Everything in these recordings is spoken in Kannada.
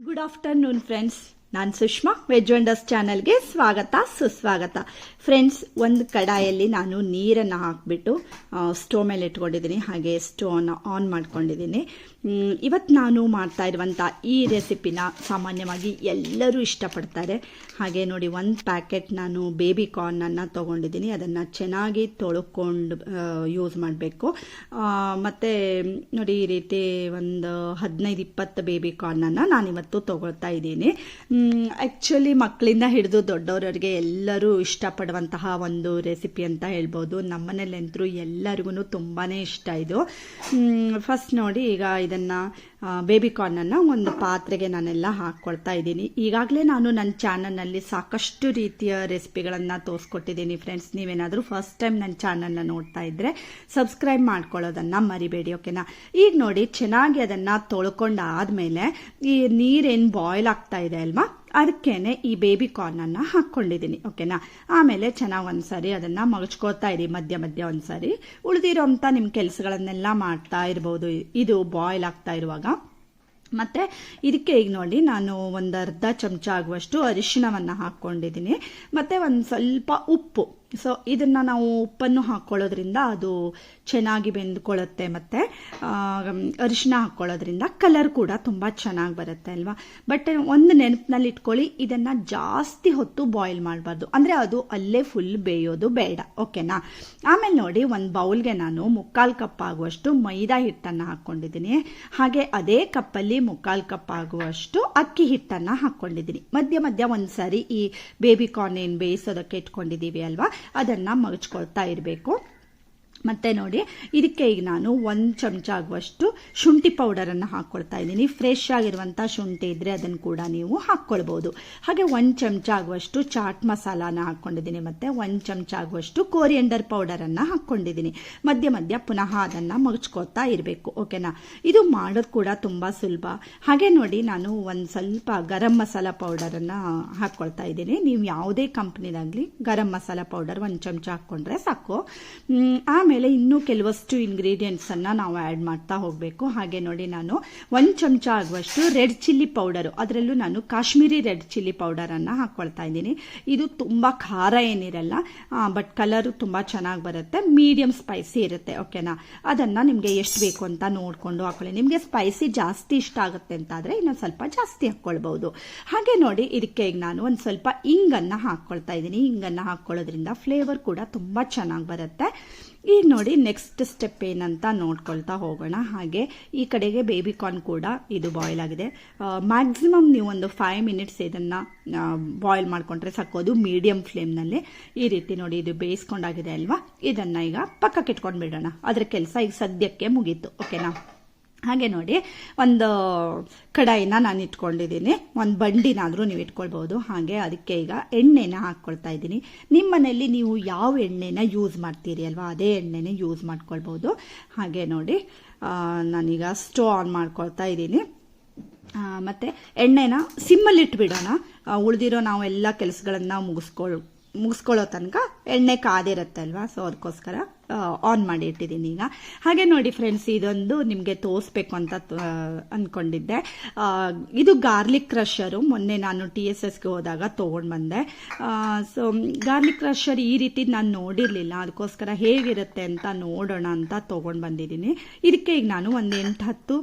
Good afternoon, friends. ನಾನು ಸುಷ್ಮಾ ವೆಜ್ ವಂಡರ್ಸ್ ಚಾನಲ್ಗೆ ಸ್ವಾಗತ, ಸುಸ್ವಾಗತ. ಫ್ರೆಂಡ್ಸ್ ಒಂದು ಕಡಾಯಲ್ಲಿ ನಾನು ನೀರನ್ನು ಹಾಕಿಬಿಟ್ಟು ಸ್ಟೋವ್ ಮೇಲೆ ಇಟ್ಕೊಂಡಿದ್ದೀನಿ, ಹಾಗೆ ಸ್ಟೋವನ್ನು ಆನ್ ಮಾಡ್ಕೊಂಡಿದ್ದೀನಿ. ಇವತ್ತು ನಾನು ಮಾಡ್ತಾ ಇರುವಂಥ ಈ ರೆಸಿಪಿನ ಸಾಮಾನ್ಯವಾಗಿ ಎಲ್ಲರೂ ಇಷ್ಟಪಡ್ತಾರೆ. ಹಾಗೆ ನೋಡಿ, ಒಂದು ಪ್ಯಾಕೆಟ್ ನಾನು ಬೇಬಿ ಕಾರ್ನನ್ನು ತೊಗೊಂಡಿದ್ದೀನಿ. ಅದನ್ನು ಚೆನ್ನಾಗಿ ತೊಳ್ಕೊಂಡು ಯೂಸ್ ಮಾಡಬೇಕು. ಮತ್ತು, ನೋಡಿ, ಈ ರೀತಿ ಒಂದು ಹದಿನೈದು, ಇಪ್ಪತ್ತು ಬೇಬಿ ಕಾರ್ನನ್ನು ನಾನಿವತ್ತು ತೊಗೊಳ್ತಾ ಇದ್ದೀನಿ. ಆ್ಯಕ್ಚುಲಿ ಮಕ್ಕಳಿಂದ ಹಿಡಿದು ದೊಡ್ಡವರವ್ರಿಗೆ ಎಲ್ಲರೂ ಇಷ್ಟಪಡುವಂತಹ ಒಂದು ರೆಸಿಪಿ ಅಂತ ಹೇಳ್ಬೋದು. ನಮ್ಮನೇಲಂತರೂ ಎಲ್ಲರಿಗೂ ತುಂಬಾ ಇಷ್ಟ ಇದು. ಫಸ್ಟ್ ನೋಡಿ ಈಗ ಇದನ್ನು ಬೇಬಿ ಕಾರ್ನನ್ನು ಒಂದು ಪಾತ್ರೆಗೆ ನಾನೆಲ್ಲ ಹಾಕ್ಕೊಳ್ತಾ ಇದ್ದೀನಿ. ಈಗಾಗಲೇ ನಾನು ನನ್ನ ಚಾನಲ್ನಲ್ಲಿ ಸಾಕಷ್ಟು ರೀತಿಯ ರೆಸಿಪಿಗಳನ್ನು ತೋರಿಸ್ಕೊಟ್ಟಿದ್ದೀನಿ ಫ್ರೆಂಡ್ಸ್ ನೀವೇನಾದರೂ ಫಸ್ಟ್ ಟೈಮ್ ನನ್ನ ಚಾನಲ್ನ ನೋಡ್ತಾ ಇದ್ದರೆ ಸಬ್ಸ್ಕ್ರೈಬ್ ಮಾಡ್ಕೊಳ್ಳೋದನ್ನು ಮರಿಬೇಡಿ ಓಕೆನಾ ಈಗ ನೋಡಿ ಚೆನ್ನಾಗಿ ಅದನ್ನು ತೊಳ್ಕೊಂಡಾದ್ಮೇಲೆ ಈ ನೀರೇನು ಬಾಯ್ಲ್ ಆಗ್ತಾ ಇದೆ ಅಲ್ವಾ? ಅದಕ್ಕೇನೆ ಈ ಬೇಬಿ ಕಾರ್ನನ್ನು ಹಾಕ್ಕೊಂಡಿದ್ದೀನಿ ಓಕೆನಾ ಆಮೇಲೆ ಚೆನ್ನಾಗಿ ಒಂದ್ಸರಿ ಅದನ್ನು ಮಗಚ್ಕೋತಾ ಇರಿ, ಮಧ್ಯ ಮಧ್ಯ ಒಂದ್ಸರಿ. ಉಳಿದಿರೋಂತ ನಿಮ್ಮ ಕೆಲಸಗಳನ್ನೆಲ್ಲ ಮಾಡ್ತಾ ಇರ್ಬೋದು. ಇದು ಬಾಯ್ಲ್ ಆಗ್ತಾ ಇರುವಾಗ. ಮತ್ತು ಇದಕ್ಕೆ ಈಗ ನೋಡಿ, ನಾನು ಒಂದು ಅರ್ಧ ಚಮಚ ಆಗುವಷ್ಟು ಅರಿಶಿಣವನ್ನು ಹಾಕ್ಕೊಂಡಿದ್ದೀನಿ. ಮತ್ತು ಒಂದು ಸ್ವಲ್ಪ ಉಪ್ಪು. ಸೊ ಇದನ್ನು ನಾವು ಉಪ್ಪನ್ನು ಹಾಕ್ಕೊಳ್ಳೋದ್ರಿಂದ ಅದು ಚೆನ್ನಾಗಿ ಬೆಂದ್ಕೊಳ್ಳುತ್ತೆ ಮತ್ತು ಅರಿಶಿನ ಹಾಕ್ಕೊಳ್ಳೋದ್ರಿಂದ ಕಲರ್ ಕೂಡ ತುಂಬ ಚೆನ್ನಾಗಿ ಬರುತ್ತೆ ಅಲ್ವಾ? ಬಟ್ ಒಂದು ನೆನಪಿನಲ್ಲಿ ಇಟ್ಕೊಳ್ಳಿ, ಇದನ್ನು ಜಾಸ್ತಿ ಹೊತ್ತು ಬಾಯ್ಲ್ ಮಾಡಬಾರ್ದು. ಅಂದರೆ ಅದು ಅಲ್ಲೇ ಫುಲ್ ಬೇಯೋದು ಬೇಡ ಓಕೆನಾ ಆಮೇಲೆ ನೋಡಿ, ಒಂದು ಬೌಲ್ಗೆ ನಾನು ಮುಕ್ಕಾಲು ಕಪ್ ಆಗುವಷ್ಟು ಮೈದಾ ಹಿಟ್ಟನ್ನು ಹಾಕ್ಕೊಂಡಿದ್ದೀನಿ. ಹಾಗೆ ಅದೇ ಕಪ್ಪಲ್ಲಿ ಮುಕ್ಕಾಲು ಕಪ್ ಆಗುವಷ್ಟು ಅಕ್ಕಿ ಹಿಟ್ಟನ್ನು ಹಾಕ್ಕೊಂಡಿದ್ದೀನಿ. ಮಧ್ಯ ಮಧ್ಯ ಒಂದು ಈ ಬೇಬಿ ಕಾರ್ನ್ ಏನು ಬೇಯಿಸೋದಕ್ಕೆ ಇಟ್ಕೊಂಡಿದ್ದೀವಿ ಅಲ್ವಾ? ಅದನ್ನು ಮಗಚ್ಕೊಳ್ತಾ ಇರಬೇಕು. ಮತ್ತೆ ನೋಡಿ, ಇದಕ್ಕೆ ಈಗ ನಾನು ಒಂದು ಚಮಚ ಆಗುವಷ್ಟು ಶುಂಠಿ ಪೌಡರನ್ನು ಹಾಕ್ಕೊಳ್ತಾ ಇದ್ದೀನಿ. ಫ್ರೆಶ್ ಆಗಿರುವಂಥ ಶುಂಠಿ ಇದ್ದರೆ ಅದನ್ನು ಕೂಡ ನೀವು ಹಾಕ್ಕೊಳ್ಬೋದು ಹಾಗೆ ಒಂದು ಚಮಚ ಆಗುವಷ್ಟು ಚಾಟ್ ಮಸಾಲಾನ ಹಾಕ್ಕೊಂಡಿದ್ದೀನಿ ಮತ್ತು ಒಂದು ಚಮಚ ಆಗುವಷ್ಟು ಕೋರಿಯಂಡರ್ ಪೌಡರನ್ನು ಹಾಕ್ಕೊಂಡಿದ್ದೀನಿ ಮಧ್ಯ ಮಧ್ಯ ಪುನಃ ಅದನ್ನು ಮಗಚ್ಕೋತಾ ಇರಬೇಕು ಓಕೆನಾ ಇದು ಮಾಡೋದು ಕೂಡ ತುಂಬ ಸುಲಭ. ಹಾಗೆ ನೋಡಿ, ನಾನು ಒಂದು ಸ್ವಲ್ಪ ಗರಂ ಮಸಾಲ ಪೌಡರನ್ನು ಹಾಕ್ಕೊಳ್ತಾ ಇದ್ದೀನಿ. ನೀವು ಯಾವುದೇ ಕಂಪ್ನಿದಾಗಲಿ ಗರಂ ಮಸಾಲ ಪೌಡರ್ ಒಂದು ಚಮಚ ಹಾಕ್ಕೊಂಡ್ರೆ ಸಾಕು. ಆಮೇಲೆ ಇನ್ನೂ ಕೆಲವಷ್ಟು ಇಂಗ್ರೀಡಿಯೆಂಟ್ಸನ್ನು ನಾವು ಆ್ಯಡ್ ಮಾಡ್ತಾ ಹೋಗಬೇಕು. ಹಾಗೆ ನೋಡಿ ನಾನು ಒಂದು ಚಮಚ ಆಗುವಷ್ಟು ರೆಡ್ ಚಿಲ್ಲಿ ಪೌಡರು ಅದರಲ್ಲೂ ನಾನು ಕಾಶ್ಮೀರಿ ರೆಡ್ ಚಿಲ್ಲಿ ಪೌಡರನ್ನು ಹಾಕ್ಕೊಳ್ತಾ ಇದ್ದೀನಿ. ಇದು ತುಂಬ ಖಾರ ಏನಿರಲ್ಲ ಬಟ್ ಕಲರು ತುಂಬ ಚೆನ್ನಾಗಿ ಬರುತ್ತೆ ಮೀಡಿಯಮ್ ಸ್ಪೈಸಿ ಇರುತ್ತೆ ಓಕೆನಾ ಅದನ್ನು ನಿಮಗೆ ಎಷ್ಟು ಬೇಕು ಅಂತ ನೋಡಿಕೊಂಡು ಹಾಕೊಳ್ಳಿ. ನಿಮಗೆ ಸ್ಪೈಸಿ ಜಾಸ್ತಿ ಇಷ್ಟ ಆಗುತ್ತೆ ಅಂತಾದರೆ ಇನ್ನೊಂದು ಸ್ವಲ್ಪ ಜಾಸ್ತಿ ಹಾಕ್ಕೊಳ್ಬೋದು ಹಾಗೆ ನೋಡಿ, ಇದಕ್ಕೆ ಈಗ ನಾನು ಒಂದು ಸ್ವಲ್ಪ ಇಂಗನ್ನು ಹಾಕ್ಕೊಳ್ತಾ ಇದ್ದೀನಿ. ಇಂಗನ್ನು ಹಾಕ್ಕೊಳ್ಳೋದ್ರಿಂದ ಫ್ಲೇವರ್ ಕೂಡ ತುಂಬ ಚೆನ್ನಾಗಿ ಬರುತ್ತೆ. ನೋಡಿ ನೆಕ್ಸ್ಟ್ ಸ್ಟೆಪ್ ಏನಂತ ನೋಡ್ಕೊಳ್ತಾ ಹೋಗೋಣ. ಹಾಗೆ ಈ ಕಡೆಗೆ ಬೇಬಿ ಕಾರ್ನ್ ಕೂಡ ಇದು ಬಾಯ್ಲ್ ಆಗಿದೆ. ಮ್ಯಾಕ್ಸಿಮಮ್ ನೀವು ಒಂದು ಫೈವ್ ಮಿನಿಟ್ಸ್ ಇದನ್ನ ಬಾಯ್ಲ್ ಮಾಡ್ಕೊಂಡ್ರೆ ಸಾಕೋದು ಫ್ಲೇಮ್ ಫ್ಲೇಮ್ನಲ್ಲಿ ಈ ರೀತಿ ನೋಡಿ ಇದು ಬೇಯಿಸ್ಕೊಂಡಾಗಿದೆ ಅಲ್ವಾ? ಇದನ್ನ ಈಗ ಪಕ್ಕಕ್ಕೆ ಇಟ್ಕೊಂಡು ಬಿಡೋಣ ಅದರ ಕೆಲಸ ಈಗ ಸದ್ಯಕ್ಕೆ ಮುಗೀತು. ಓಕೆನಾ ಹಾಗೆ ನೋಡಿ, ಒಂದು ಕಡಾಯಿನ ನಾನು ಇಟ್ಕೊಂಡಿದ್ದೀನಿ. ಒಂದು ಬಂಡಿನಾದರೂ ನೀವು ಇಟ್ಕೊಳ್ಬೋದು ಹಾಗೆ ಅದಕ್ಕೆ ಈಗ ಎಣ್ಣೆನ ಹಾಕ್ಕೊಳ್ತಾ ಇದ್ದೀನಿ. ನಿಮ್ಮ ಮನೆಯಲ್ಲಿ ನೀವು ಯಾವ ಎಣ್ಣೆನ ಯೂಸ್ ಮಾಡ್ತೀರಿ ಅಲ್ವಾ? ಅದೇ ಎಣ್ಣೆನೇ ಯೂಸ್ ಮಾಡ್ಕೊಳ್ಬೋದು ಹಾಗೆ ನೋಡಿ ನಾನೀಗ ಸ್ಟೋ ಆನ್ ಮಾಡ್ಕೊಳ್ತಾ ಇದ್ದೀನಿ. ಮತ್ತು ಎಣ್ಣೆನ ಸಿಮ್ಮಲ್ಲಿ ಇಟ್ಬಿಡೋಣ. ಉಳಿದಿರೋ ನಾವು ಎಲ್ಲ ಕೆಲಸಗಳನ್ನು ಮುಗಿಸ್ಕೊಳ್, ಮುಗಿಸ್ಕೊಳ್ಳೋ ತನಕ ಎಣ್ಣೆ ಕಾದಿರುತ್ತೆ ಅಲ್ವಾ? ಸೊ ಅದಕ್ಕೋಸ್ಕರ. ಆನ್ ಮಾಡಿ ಇಟ್ಟಿದ್ದೀನಿ ಈಗ. ಹಾಗೆ ನೋಡಿ ಫ್ರೆಂಡ್ಸ್ ಇದೊಂದು ನಿಮಗೆ ತೋರಿಸ್ಬೇಕು ಅಂತ ಅಂದ್ಕೊಂಡಿದ್ದೆ ಇದು ಗಾರ್ಲಿಕ್ ಕ್ರಷರು ಮೊನ್ನೆ ನಾನು ಟಿ ಎಸ್ ಎಸ್ಗೆ ಹೋದಾಗ ತೊಗೊಂಡು ಬಂದೆ ಸೊ ಗಾರ್ಲಿಕ್ ಕ್ರಷರ್ ಈ ರೀತಿ ನಾನು ನೋಡಿರಲಿಲ್ಲ. ಅದಕ್ಕೋಸ್ಕರ ಹೇಗಿರುತ್ತೆ ಅಂತ ನೋಡೋಣ ಅಂತ ತೊಗೊಂಡು ಬಂದಿದ್ದೀನಿ ಇದಕ್ಕೆ ಈಗ ನಾನು ಒಂದು ಎಂಟು ಹತ್ತು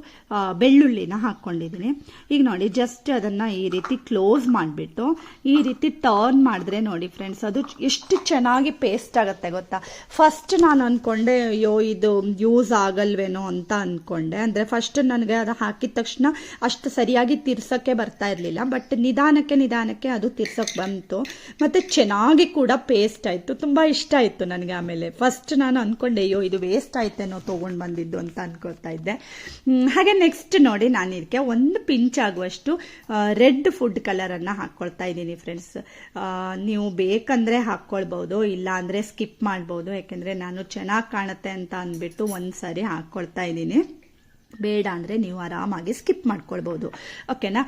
ಬೆಳ್ಳುಳ್ಳಿನ ಹಾಕ್ಕೊಂಡಿದ್ದೀನಿ. ಈಗ ನೋಡಿ ಜಸ್ಟ್ ಅದನ್ನು ಈ ರೀತಿ ಕ್ಲೋಸ್ ಮಾಡಿಬಿಟ್ಟು, ಈ ರೀತಿ ಟರ್ನ್ ಮಾಡಿದ್ರೆ ನೋಡಿ ಫ್ರೆಂಡ್ಸ್ ಅದು ಎಷ್ಟು ಚೆನ್ನಾಗಿ ಪೇಸ್ಟ್ ಆಗುತ್ತೆ ಗೊತ್ತಾ? ಫಸ್ಟ್ ನಾನು ನಾನು ಅಂದ್ಕೊಂಡೆ ಅಯ್ಯೋ, ಇದು ಯೂಸ್ ಆಗಲ್ವೇನೋ ಅಂತ ಅಂದ್ಕೊಂಡೆ ಅಂದರೆ ಫಸ್ಟ್ ನನಗೆ ಅದು ಹಾಕಿದ ತಕ್ಷಣ ಅಷ್ಟು ಸರಿಯಾಗಿ ತಿರ್ಸೋಕ್ಕೆ ಬರ್ತಾ ಇರಲಿಲ್ಲ. ಬಟ್ ನಿಧಾನಕ್ಕೆ ನಿಧಾನಕ್ಕೆ ಅದು ತಿರ್ಸೋಕ್ಕೆ ಬಂತು. ಮತ್ತು ಚೆನ್ನಾಗಿ ಕೂಡ ಪೇಸ್ಟ್ ಆಯಿತು. ತುಂಬ ಇಷ್ಟ ಆಯಿತು ನನಗೆ ಆಮೇಲೆ. ಫಸ್ಟ್ ನಾನು ಅಂದ್ಕೊಂಡೆ ಅಯ್ಯೋ, ಇದು ವೇಸ್ಟ್ ಆಯ್ತೇನೋ ತೊಗೊಂಡು ಬಂದಿದ್ದು ಅಂತ ಅಂದ್ಕೊಳ್ತಾ ಇದ್ದೆ. ಹಾಗೆ ನೆಕ್ಸ್ಟ್ ನೋಡಿ ನಾನು ಇದಕ್ಕೆ ಒಂದು ಪಿಂಚ್ ಆಗುವಷ್ಟು ರೆಡ್ ಫುಡ್ ಕಲರನ್ನು ಹಾಕ್ಕೊಳ್ತಾ ಇದ್ದೀನಿ ಫ್ರೆಂಡ್ಸ್ ನೀವು ಬೇಕಂದರೆ ಹಾಕ್ಕೊಳ್ಬೋದು ಇಲ್ಲ ಅಂದರೆ ಸ್ಕಿಪ್ ಮಾಡ್ಬೋದು. ಯಾಕೆಂದರೆ ನಾನು ಚೆನ್ನಾಗಿ ಕಾಣುತ್ತೆ ಅಂತ ಅಂದ್ಬಿಟ್ಟು ಒಂದು ಸಾರಿ ಹಾಕ್ಕೊಳ್ತಾ ಇದ್ದೀನಿ. ಬೇಡ ಅಂದರೆ ನೀವು ಆರಾಮಾಗಿ ಸ್ಕಿಪ್ ಮಾಡ್ಕೊಳ್ಬೋದು. ಓಕೆನಾ?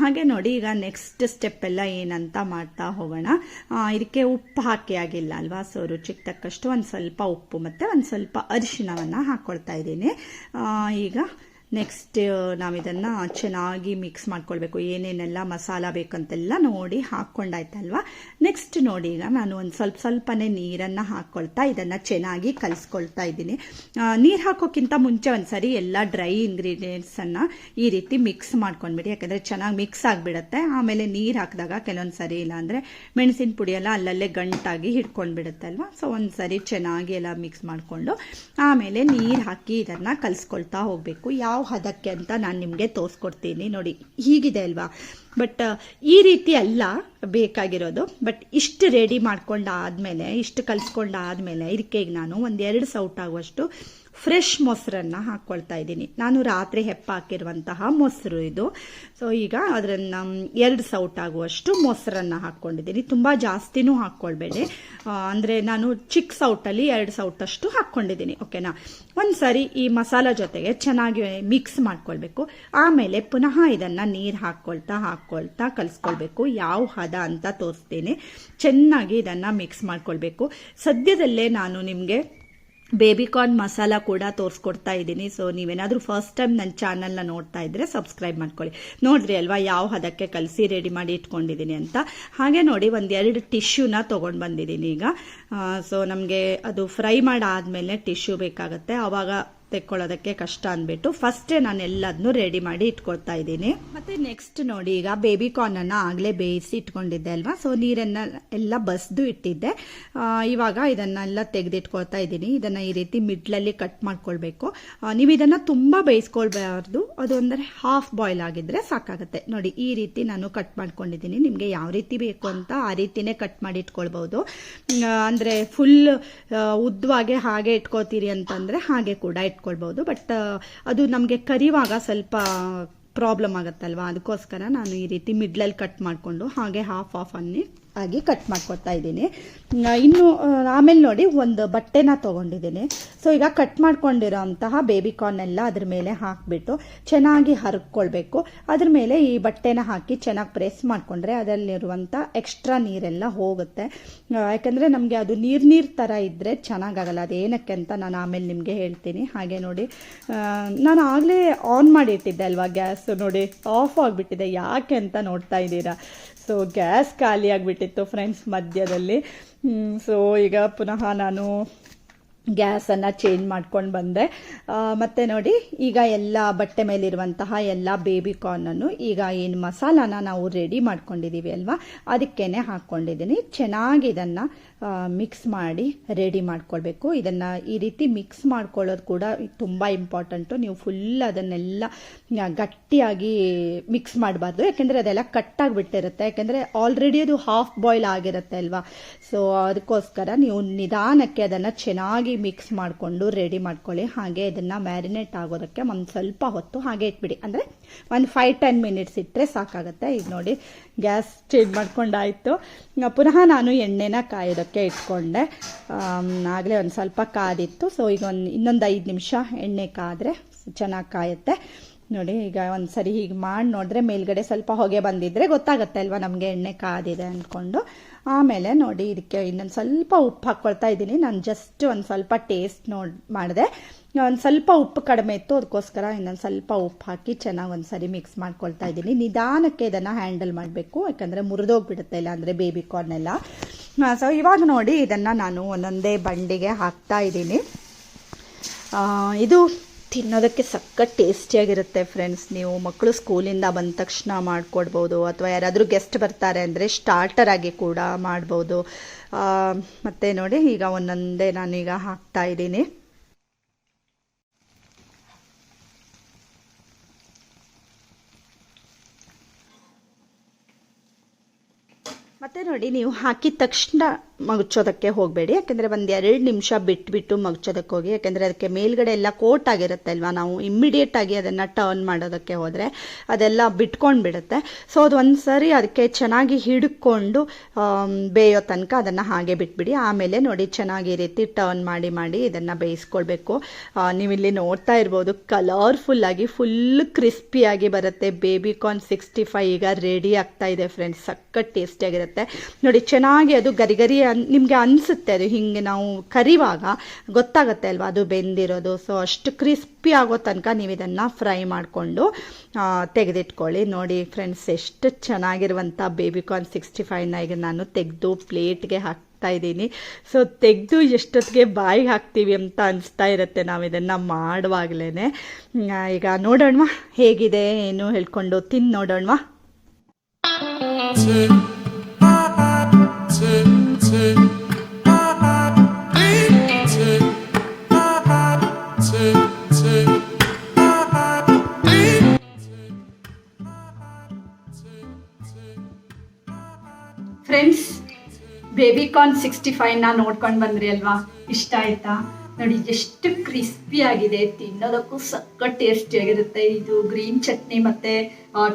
ಹಾಗೆ ನೋಡಿ, ಈಗ ನೆಕ್ಸ್ಟ್ ಸ್ಟೆಪ್ ಎಲ್ಲ ಏನಂತ ಮಾಡ್ತಾ ಹೋಗೋಣ. ಇದಕ್ಕೆ ಉಪ್ಪು ಹಾಕಿ ಆಗಿಲ್ಲ ಅಲ್ವಾ? ಸೊ ರುಚಿಗೆ ತಕ್ಕಷ್ಟು ಒಂದು ಸ್ವಲ್ಪ ಉಪ್ಪು ಮತ್ತು ಒಂದು ಸ್ವಲ್ಪ ಅರಿಶಿಣವನ್ನು ಹಾಕ್ಕೊಳ್ತಾ ಇದ್ದೀನಿ. ಈಗ ನೆಕ್ಸ್ಟ್ ನಾವು ಇದನ್ನು ಚೆನ್ನಾಗಿ ಮಿಕ್ಸ್ ಮಾಡ್ಕೊಳ್ಬೇಕು. ಏನೇನೆಲ್ಲ ಮಸಾಲ ಬೇಕಂತೆಲ್ಲ ನೋಡಿ ಹಾಕ್ಕೊಂಡಾಯ್ತಲ್ವಾ? ನೆಕ್ಸ್ಟ್ ನೋಡಿ ಈಗ ನಾನು ಒಂದು ಸ್ವಲ್ಪ ಸ್ವಲ್ಪನೇ ನೀರನ್ನು ಹಾಕ್ಕೊಳ್ತಾ ಇದನ್ನು ಚೆನ್ನಾಗಿ ಕಲಿಸ್ಕೊಳ್ತಾ ಇದ್ದೀನಿ. ನೀರು ಹಾಕೋಕ್ಕಿಂತ ಮುಂಚೆ ಒಂದ್ಸರಿ ಎಲ್ಲ ಡ್ರೈ ಇಂಗ್ರೀಡಿಯೆಂಟ್ಸನ್ನು ಈ ರೀತಿ ಮಿಕ್ಸ್ ಮಾಡ್ಕೊಂಡ್ಬಿಡಿ. ಯಾಕಂದರೆ ಚೆನ್ನಾಗಿ ಮಿಕ್ಸ್ ಆಗಿಬಿಡುತ್ತೆ. ಆಮೇಲೆ ನೀರು ಹಾಕಿದಾಗ ಕೆಲವೊಂದು ಸರಿ ಇಲ್ಲ ಅಂದರೆ ಮೆಣಸಿನ ಪುಡಿ ಎಲ್ಲ ಅಲ್ಲಲ್ಲೇ ಗಂಟಾಗಿ ಅಲ್ವಾ ಸೊ ಒಂದು ಸರಿ ಚೆನ್ನಾಗಿ ಎಲ್ಲ ಮಿಕ್ಸ್ ಮಾಡಿಕೊಂಡು, ಆಮೇಲೆ ನೀರು ಹಾಕಿ ಇದನ್ನು ಕಲಿಸ್ಕೊಳ್ತಾ ಹೋಗಬೇಕು. ಯಾವ ಹದಕ್ಕೆ ಅಂತ ನಾನು ನಿಮಗೆ ತೋರಿಸ್ಕೊಡ್ತೀನಿ ನೋಡಿ. ಹೀಗಿದೆ ಅಲ್ವಾ? ಬಟ್ ಈ ರೀತಿ ಅಲ್ಲ ಬೇಕಾಗಿರೋದು. ಬಟ್ ಇಷ್ಟು ರೆಡಿ ಮಾಡ್ಕೊಂಡಾದ್ಮೇಲೆ ಇಷ್ಟು ಕಲಿಸ್ಕೊಂಡಾದ್ಮೇಲೆ ಇದಕ್ಕೆ ನಾನು ಒಂದು ಎರಡು ಸೌಟ್ ಆಗುವಷ್ಟು ಫ್ರೆಶ್ ಮೊಸರನ್ನು ಹಾಕ್ಕೊಳ್ತಾ ಇದ್ದೀನಿ. ನಾನು ರಾತ್ರಿ ಹೆಪ್ಪ ಹಾಕಿರುವಂತಹ ಮೊಸರು ಇದು. ಸೊ ಈಗ ಅದನ್ನು ಎರಡು ಸೌಟ್ ಆಗುವಷ್ಟು ಮೊಸರನ್ನು ಹಾಕ್ಕೊಂಡಿದ್ದೀನಿ ತುಂಬ ಜಾಸ್ತಿನೂ ಹಾಕ್ಕೊಳ್ಬೇಡಿ ಅಂದರೆ ನಾನು ಚಿಕ್ಕ ಸೌಟಲ್ಲಿ ಎರಡು ಸೌಟಷ್ಟು ಹಾಕ್ಕೊಂಡಿದ್ದೀನಿ ಓಕೆನಾ? ಒಂದು ಈ ಮಸಾಲ ಜೊತೆಗೆ ಚೆನ್ನಾಗಿ ಮಿಕ್ಸ್ ಮಾಡ್ಕೊಳ್ಬೇಕು. ಆಮೇಲೆ ಪುನಃ ಇದನ್ನು ನೀರು ಹಾಕ್ಕೊಳ್ತಾ ಹಾಕ್ಕೊಳ್ತಾ ಕಲಿಸ್ಕೊಳ್ಬೇಕು. ಯಾವ ಹದ ಅಂತ ತೋರಿಸ್ತೀನಿ. ಚೆನ್ನಾಗಿ ಇದನ್ನು ಮಿಕ್ಸ್ ಮಾಡ್ಕೊಳ್ಬೇಕು. ಸದ್ಯದಲ್ಲೇ ನಾನು ನಿಮಗೆ ಬೇಬಿಕಾರ್ನ್ ಮಸಾಲ ಕೂಡ ತೋರಿಸ್ಕೊಡ್ತಾ ಇದ್ದೀನಿ. ಸೊ ನೀವೇನಾದರೂ ಫಸ್ಟ್ ಟೈಮ್ ನನ್ನ ಚಾನಲ್ನ ನೋಡ್ತಾ ಇದ್ರೆ ಸಬ್ಸ್ಕ್ರೈಬ್ ಮಾಡ್ಕೊಳ್ಳಿ. ನೋಡ್ರಿ ಅಲ್ವಾ ಯಾವ ಹದಕ್ಕೆ ಕಲಸಿ ರೆಡಿ ಮಾಡಿ ಇಟ್ಕೊಂಡಿದ್ದೀನಿ ಅಂತ. ಹಾಗೆ ನೋಡಿ ಒಂದು ಎರಡು ಟಿಶ್ಯೂನ ತೊಗೊಂಡು ಬಂದಿದ್ದೀನಿ ಈಗ. ಸೊ ನಮಗೆ ಅದು ಫ್ರೈ ಮಾಡಾದ್ಮೇಲೆ ಟಿಶ್ಯೂ ಬೇಕಾಗುತ್ತೆ. ಆವಾಗ ತೆಕ್ಕೊಳ್ಳೋದಕ್ಕೆ ಕಷ್ಟ ಅಂದ್ಬಿಟ್ಟು ಫಸ್ಟೇ ನಾನು ಎಲ್ಲದನ್ನೂ ರೆಡಿ ಮಾಡಿ ಇಟ್ಕೊಳ್ತಾ ಇದ್ದೀನಿ. ಮತ್ತೆ ನೆಕ್ಸ್ಟ್ ನೋಡಿ, ಈಗ ಬೇಬಿ ಕಾರ್ನ್ ಅನ್ನ ಆಗಲೇ ಬೇಯಿಸಿ ಇಟ್ಕೊಂಡಿದ್ದೆ ಅಲ್ವಾ? ಸೊ ನೀರನ್ನ ಎಲ್ಲ ಬಸ್ದು ಇಟ್ಟಿದ್ದೆ. ಇವಾಗ ಇದನ್ನೆಲ್ಲ ತೆಗೆದಿಟ್ಕೊಳ್ತಾ ಇದ್ದೀನಿ. ಇದನ್ನ ಈ ರೀತಿ ಮಿಡ್ಲಲ್ಲಿ ಕಟ್ ಮಾಡ್ಕೊಳ್ಬೇಕು. ನೀವು ಇದನ್ನ ತುಂಬ ಬೇಯಿಸ್ಕೊಳ್ಬಾರ್ದು. ಅದು ಅಂದರೆ ಹಾಫ್ ಬಾಯ್ಲ್ ಆಗಿದ್ರೆ ಸಾಕಾಗುತ್ತೆ. ನೋಡಿ, ಈ ರೀತಿ ನಾನು ಕಟ್ ಮಾಡ್ಕೊಂಡಿದ್ದೀನಿ. ನಿಮಗೆ ಯಾವ ರೀತಿ ಬೇಕು ಅಂತ ಆ ರೀತಿನೇ ಕಟ್ ಮಾಡಿ ಇಟ್ಕೊಳ್ಬೋದು. ಅಂದರೆ ಫುಲ್ ಉದ್ದವಾಗೆ ಹಾಗೆ ಇಟ್ಕೋತೀರಿ ಅಂತಂದ್ರೆ ಹಾಗೆ ಕೂಡ ಇಟ್ಕೊಳ್ಬಹುದು ಬಟ್ ಅದು ನಮಗೆ ಕರಿವಾಗ ಸ್ವಲ್ಪ ಪ್ರಾಬ್ಲಮ್ ಆಗುತ್ತಲ್ವಾ? ಅದಕ್ಕೋಸ್ಕರ ನಾನು ಈ ರೀತಿ ಮಿಡ್ಲಲ್ಲಿ ಕಟ್ ಮಾಡಿಕೊಂಡು ಹಾಗೆ ಹಾಫ್ ಆಫ್ ಅನ್ನಿ ಆಗಿ ಕಟ್ ಮಾಡ್ಕೊತಾ ಇದ್ದೀನಿ. ಇನ್ನು ಆಮೇಲೆ ನೋಡಿ ಒಂದು ಬಟ್ಟೆನ ತೊಗೊಂಡಿದ್ದೀನಿ. ಸೊ ಈಗ ಕಟ್ ಮಾಡ್ಕೊಂಡಿರೋ ಬೇಬಿ ಕಾರ್ನ್ ಎಲ್ಲ ಅದ್ರ ಮೇಲೆ ಹಾಕಿಬಿಟ್ಟು ಚೆನ್ನಾಗಿ ಹರ್ಕೊಳ್ಬೇಕು. ಅದ್ರ ಮೇಲೆ ಈ ಬಟ್ಟೆನ ಹಾಕಿ ಚೆನ್ನಾಗಿ ಪ್ರೆಸ್ ಮಾಡಿಕೊಂಡ್ರೆ ಅದರಲ್ಲಿರುವಂಥ ಎಕ್ಸ್ಟ್ರಾ ನೀರೆಲ್ಲ ಹೋಗುತ್ತೆ. ಯಾಕಂದರೆ ನಮಗೆ ಅದು ನೀರು ನೀರು ಥರ ಇದ್ದರೆ ಚೆನ್ನಾಗಾಗಲ್ಲ. ಅದೇನಕ್ಕೆ ಅಂತ ನಾನು ಆಮೇಲೆ ನಿಮಗೆ ಹೇಳ್ತೀನಿ. ಹಾಗೆ ನೋಡಿ ನಾನು ಆಗಲೇ ಆನ್ ಮಾಡಿ ಇಟ್ಟಿದ್ದೆ ಅಲ್ವಾ ಗ್ಯಾಸ್? ನೋಡಿ ಆಫ್ ಆಗಿಬಿಟ್ಟಿದೆ. ಯಾಕೆ ಅಂತ ನೋಡ್ತಾ ಇದ್ದೀರಾ? ಸೊ ಗ್ಯಾಸ್ ಖಾಲಿ ಆಗಿಬಿಟ್ಟಿತ್ತು ಫ್ರೆಂಡ್ಸ್ ಮಧ್ಯದಲ್ಲಿ. ಸೊ ಈಗ ಪುನಃ ನಾನು ಗ್ಯಾಸನ್ನು ಚೇಂಜ್ ಮಾಡ್ಕೊಂಡು ಬಂದೆ. ಮತ್ತು ನೋಡಿ, ಈಗ ಎಲ್ಲ ಬಟ್ಟೆ ಮೇಲಿರುವಂತಹ ಎಲ್ಲ ಬೇಬಿ ಕಾರ್ನನ್ನು ಈಗ ಏನು ಮಸಾಲಾನ ನಾವು ರೆಡಿ ಮಾಡ್ಕೊಂಡಿದ್ದೀವಿ ಅಲ್ವಾ? ಅದಕ್ಕೇನೆ ಹಾಕ್ಕೊಂಡಿದ್ದೀನಿ ಚೆನ್ನಾಗಿ ಇದನ್ನು ಮಿಕ್ಸ್ ಮಾಡಿ ರೆಡಿ ಮಾಡ್ಕೊಳ್ಬೇಕು. ಇದನ್ನು ಈ ರೀತಿ ಮಿಕ್ಸ್ ಮಾಡ್ಕೊಳ್ಳೋದು ಕೂಡ ತುಂಬ ಇಂಪಾರ್ಟೆಂಟು ನೀವು ಫುಲ್ ಅದನ್ನೆಲ್ಲ ಗಟ್ಟಿಯಾಗಿ ಮಿಕ್ಸ್ ಮಾಡಬಾರ್ದು. ಯಾಕೆಂದರೆ ಅದೆಲ್ಲ ಕಟ್ಟಾಗಿಬಿಟ್ಟಿರುತ್ತೆ ಯಾಕೆಂದರೆ ಆಲ್ರೆಡಿ ಅದು ಹಾಫ್ ಬಾಯ್ಲ್ ಆಗಿರುತ್ತೆ ಅಲ್ವಾ? ಸೊ ಅದಕ್ಕೋಸ್ಕರ ನೀವು ನಿಧಾನಕ್ಕೆ ಅದನ್ನು ಚೆನ್ನಾಗಿ ಮಿಕ್ಸ್ ಮಾಡಿಕೊಂಡು ರೆಡಿ ಮಾಡ್ಕೊಳ್ಳಿ. ಹಾಗೆ ಇದನ್ನು ಮ್ಯಾರಿನೇಟ್ ಆಗೋದಕ್ಕೆ ಒಂದು ಸ್ವಲ್ಪ ಹೊತ್ತು ಹಾಗೆ ಇಟ್ಬಿಡಿ. ಅಂದರೆ ಒಂದು ಫೈವ್ ಟೆನ್ ಮಿನಿಟ್ಸ್ ಇಟ್ಟರೆ ಸಾಕಾಗುತ್ತೆ. ಈಗ ನೋಡಿ, ಗ್ಯಾಸ್ ಚೇಂಜ್ ಮಾಡ್ಕೊಂಡಾಯಿತು. ಪುನಃ ನಾನು ಎಣ್ಣೆನ ಕಾಯೋದಕ್ಕೆ ಇಟ್ಕೊಂಡೆ. ಆಗಲೇ ಒಂದು ಸ್ವಲ್ಪ ಕಾದಿತ್ತು. ಸೊ ಈಗ ಒಂದು ಇನ್ನೊಂದು ಐದು ನಿಮಿಷ ಎಣ್ಣೆ ಕಾದರೆ ಚೆನ್ನಾಗಿ ಕಾಯುತ್ತೆ. ನೋಡಿ, ಈಗ ಒಂದು ಸರಿ ಹೀಗೆ ಮಾಡಿ ನೋಡಿದ್ರೆ ಮೇಲ್ಗಡೆ ಸ್ವಲ್ಪ ಹೊಗೆ ಬಂದಿದ್ರೆ ಗೊತ್ತಾಗುತ್ತೆ ಅಲ್ವಾ ನಮಗೆ ಎಣ್ಣೆ ಕಾದಿದೆ ಅಂದ್ಕೊಂಡು ಆಮೇಲೆ ನೋಡಿ, ಇದಕ್ಕೆ ಇನ್ನೊಂದು ಸ್ವಲ್ಪ ಉಪ್ಪು ಹಾಕ್ಕೊಳ್ತಾ ಇದ್ದೀನಿ. ನಾನು ಜಸ್ಟ್ ಒಂದು ಸ್ವಲ್ಪ ಟೇಸ್ಟ್ ನೋಡಿ, ಮಾಡಿದೆ. ಒಂದು ಸ್ವಲ್ಪ ಉಪ್ಪು ಕಡಿಮೆ ಇತ್ತು ಅದಕ್ಕೋಸ್ಕರ ಇನ್ನೊಂದು ಸ್ವಲ್ಪ ಉಪ್ಪು ಹಾಕಿ ಚೆನ್ನಾಗಿ ಒಂದು ಸರಿ ಮಿಕ್ಸ್ ಮಾಡ್ಕೊಳ್ತಾ ಇದ್ದೀನಿ. ನಿಧಾನಕ್ಕೆ ಇದನ್ನು ಹ್ಯಾಂಡಲ್ ಮಾಡಬೇಕು, ಯಾಕಂದರೆ ಮುರಿದೋಗ್ಬಿಡುತ್ತೆ ಇಲ್ಲ ಅಂದರೆ ಬೇಬಿ ಕಾರ್ನ್ ಎಲ್ಲ. ಸೊ ಇವಾಗ ನೋಡಿ, ಇದನ್ನು ನಾನು ಒಂದೊಂದೇ ಬಂಡಿಗೆ ಹಾಕ್ತಾ ಇದ್ದೀನಿ. ಇದು ತಿನ್ನೋದಕ್ಕೆ ಸಖತ್ ಟೇಸ್ಟಿಯಾಗಿರುತ್ತೆ ಫ್ರೆಂಡ್ಸ್ ನೀವು ಮಕ್ಕಳು ಸ್ಕೂಲಿಂದ ಬಂದ ತಕ್ಷಣ ಮಾಡಿಕೊಡ್ಬೋದು, ಅಥವಾ ಯಾರಾದರೂ ಗೆಸ್ಟ್ ಬರ್ತಾರೆ ಅಂದರೆ ಸ್ಟಾರ್ಟರ್ ಆಗಿ ಕೂಡ ಮಾಡ್ಬೋದು. ಮತ್ತು ನೋಡಿ, ಈಗ ಒಂದೊಂದೇ ನಾನೀಗ ಹಾಕ್ತಾ ಇದ್ದೀನಿ. ಮತ್ತೆ ನೋಡಿ, ನೀವು ಹಾಕಿದ ತಕ್ಷಣ ಮಗುಚೋದಕ್ಕೆ ಹೋಗಬೇಡಿ. ಯಾಕೆಂದರೆ ಒಂದು ಎರಡು ನಿಮಿಷ ಬಿಟ್ಬಿಟ್ಟು ಮಗುಚೋದಕ್ಕೆ ಹೋಗಿ. ಯಾಕೆಂದರೆ ಅದಕ್ಕೆ ಮೇಲ್ಗಡೆ ಎಲ್ಲ ಕೋಟ್ ಆಗಿರುತ್ತೆ ಅಲ್ವಾ? ನಾವು ಇಮ್ಮಿಡಿಯೇಟಾಗಿ ಅದನ್ನು ಟರ್ನ್ ಮಾಡೋದಕ್ಕೆ ಹೋದರೆ ಅದೆಲ್ಲ ಬಿಟ್ಕೊಂಡು ಬಿಡುತ್ತೆ ಸೊ ಅದು ಒಂದು ಸರಿ ಅದಕ್ಕೆ ಚೆನ್ನಾಗಿ ಹಿಡ್ಕೊಂಡು ಬೇಯೋ ತನಕ ಅದನ್ನು ಹಾಗೆ ಬಿಟ್ಬಿಡಿ. ಆಮೇಲೆ ನೋಡಿ, ಚೆನ್ನಾಗಿ ರೀತಿ ಟರ್ನ್ ಮಾಡಿ ಮಾಡಿ ಇದನ್ನು ಬೇಯಿಸ್ಕೊಳ್ಬೇಕು. ನೀವಿಲ್ಲಿ ನೋಡ್ತಾ ಇರ್ಬೋದು ಕಲರ್ಫುಲ್ ಆಗಿ ಫುಲ್ ಕ್ರಿಸ್ಪಿಯಾಗಿ ಬರುತ್ತೆ. ಬೇಬಿ ಕಾರ್ನ್ ಸಿಕ್ಸ್ಟಿ ಫೈವ್ ಈಗ ರೆಡಿ ಆಗ್ತಾ ಇದೆ ಫ್ರೆಂಡ್ಸ್ ಸಕ್ಕ ಸಖತ್ ಟೇಸ್ಟಿಯಾಗಿರುತ್ತೆ ನೋಡಿ, ಚೆನ್ನಾಗಿ ಅದು ಗರಿ ಗರಿ ಅನ್, ನಿಮಗೆ ಅನಿಸುತ್ತೆ ಅದು ಹಿಂಗೆ ನಾವು ಕರಿವಾಗ. ಗೊತ್ತಾಗುತ್ತೆ ಅಲ್ವಾ? ಅದು ಬೆಂದಿರೋದು. ಸೊ ಅಷ್ಟು ಕ್ರಿಸ್ಪಿ ಆಗೋ ತನಕ ನೀವು ಇದನ್ನು ಫ್ರೈ ಮಾಡಿಕೊಂಡು ತೆಗೆದಿಟ್ಕೊಳ್ಳಿ. ನೋಡಿ ಫ್ರೆಂಡ್ಸ್ ಎಷ್ಟು ಚೆನ್ನಾಗಿರುವಂಥ ಬೇಬಿಕಾರ್ನ್ ಸಿಕ್ಸ್ಟಿ ಫೈವ್ನ ಈಗ ನಾನು ತೆಗೆದು ಪ್ಲೇಟ್ಗೆ ಹಾಕಿ ಹಾಕ್ತಾ ಇದ್ದೀನಿ. ಸೊ ತೆಗೆದು ಎಷ್ಟೊತ್ತಿಗೆ ಬಾಯಿಗೆ ಹಾಕ್ತೀವಿ ಅಂತ ಅನಿಸ್ತಾ ಇರುತ್ತೆ ನಾವು ಇದನ್ನು ಮಾಡುವಾಗಲೇ ಈಗ ನೋಡೋಣವಾ? ಹೇಗಿದೆ? ಏನು ಹೇಳ್ಕೊಂಡು ತಿಂದು ಬೇಬಿಕಾರ್ನ್ ಸಿಕ್ಸ್ಟಿ ಫೈವ್ನ ನೋಡ್ಕೊಂಡು ಬಂದ್ರಿ ಅಲ್ವಾ? ಇಷ್ಟ ಆಯ್ತಾ? ನೋಡಿ, ಎಷ್ಟು ಕ್ರಿಸ್ಪಿ ಆಗಿದೆ. ತಿನ್ನೋದಕ್ಕೂ ಸಕ್ಕ ಟೇಸ್ಟಿ ಆಗಿರುತ್ತೆ. ಇದು ಗ್ರೀನ್ ಚಟ್ನಿ ಮತ್ತೆ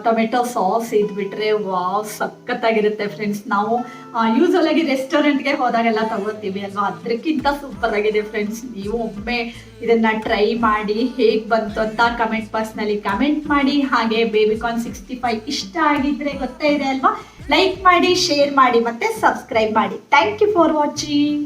ಟೊಮೆಟೊ ಸಾಸ್ ಇದ್ಬಿಟ್ರೆ ವಾವ್ ಸಖತ್ತಾಗಿರುತ್ತೆ ಫ್ರೆಂಡ್ಸ್ ನಾವು ಯೂಸಲ್ ಆಗಿ ರೆಸ್ಟೋರೆಂಟ್ಗೆ ಹೋದಾಗೆಲ್ಲ ತಗೋತೀವಿ ಅಲ್ವಾ? ಅದಕ್ಕಿಂತ ಸೂಪರ್ ಆಗಿದೆ ಫ್ರೆಂಡ್ಸ್ ನೀವು ಒಮ್ಮೆ ಇದನ್ನ ಟ್ರೈ ಮಾಡಿ ಹೇಗೆ ಬಂತು ಅಂತ ಕಮೆಂಟ್ ಬಾಕ್ಸ್ನಲ್ಲಿ ಕಮೆಂಟ್ ಮಾಡಿ. ಹಾಗೆ ಬೇಬಿಕಾರ್ನ್ ಸಿಕ್ಸ್ಟಿ ಫೈವ್ ಇಷ್ಟ ಆಗಿದ್ರೆ ಗೊತ್ತೇ ಇದೆ ಅಲ್ವಾ? ಲೈಕ್ ಮಾಡಿ ಶೇರ್ ಮಾಡಿ ಮತ್ತೆ ಸಬ್ಸ್ಕ್ರೈಬ್ ಮಾಡಿ. Thank you for watching